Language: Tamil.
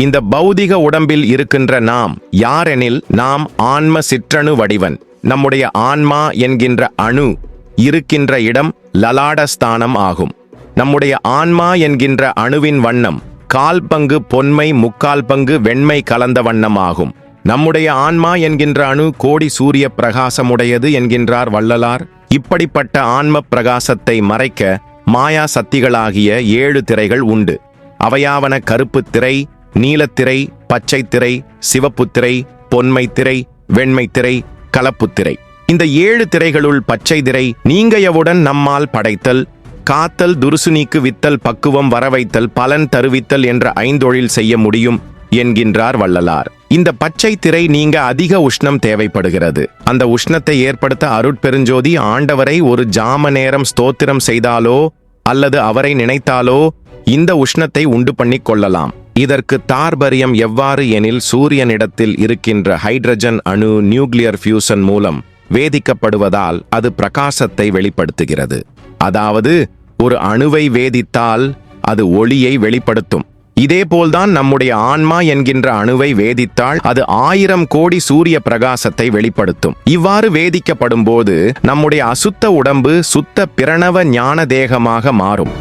இந்த பௌதிக உடம்பில் இருக்கின்ற நாம் யாரெனில் நாம் ஆன்ம சிற்றணு வடிவன் நம்முடைய ஆன்மா என்கின்ற அணு இருக்கின்ற இடம் லலாடஸ்தானம் ஆகும். நம்முடைய ஆன்மா என்கின்ற அணுவின் வண்ணம் கால் பங்கு பொன்மை முக்கால் பங்கு வெண்மை கலந்த வண்ணம் ஆகும். நம்முடைய ஆன்மா என்கின்ற அணு கோடி சூரிய பிரகாசமுடையது என்கின்றார் வள்ளலார். இப்படிப்பட்ட ஆன்ம பிரகாசத்தை மறைக்க மாயா சக்திகளாகிய ஏழு திரைகள் உண்டு. அவையாவன கருப்புத் திரை நீலத்திரை பச்சை திரை சிவப்புத் திரை பொன்மைத் திரை திரை திரை இந்த ஏழு திரைகளுள் பச்சை திரை நீங்கையவுடன் நம்மால் படைத்தல் காத்தல் துருசுனிக்கு வித்தல் பக்குவம் வரவைத்தல் பலன் தருவித்தல் என்ற ஐந்தொழில் செய்ய முடியும் என்கின்றார் வள்ளலார். இந்த பச்சை திரை நீங்க அதிக உஷ்ணம் தேவைப்படுகிறது. அந்த உஷ்ணத்தை ஏற்படுத்த அருட்பெருஞ்சோதி ஆண்டவரை ஒரு ஜாம நேரம் ஸ்தோத்திரம் செய்தாலோ அல்லது அவரை நினைத்தாலோ இந்த உஷ்ணத்தை உண்டு பண்ணிக் கொள்ளலாம். இதற்கு தார்பரியம் எவ்வாறு எனில் சூரியனிடத்தில் இருக்கின்ற ஹைட்ரஜன் அணு நியூக்ளியர் ஃபியூசன் மூலம் வேதிக்கப்படுவதால் அது பிரகாசத்தை வெளிப்படுத்துகிறது. அதாவது ஒரு அணுவை வேதித்தால் அது ஒளியை வெளிப்படுத்தும். இதேபோல்தான் நம்முடைய ஆன்மா என்கின்ற அணுவை வேதித்தால் அது ஆயிரம் கோடி சூரிய பிரகாசத்தை வெளிப்படுத்தும். இவ்வாறு வேதிக்கப்படும் போது நம்முடைய அசுத்த உடம்பு சுத்த பிரணவ ஞான தேகமாக மாறும்.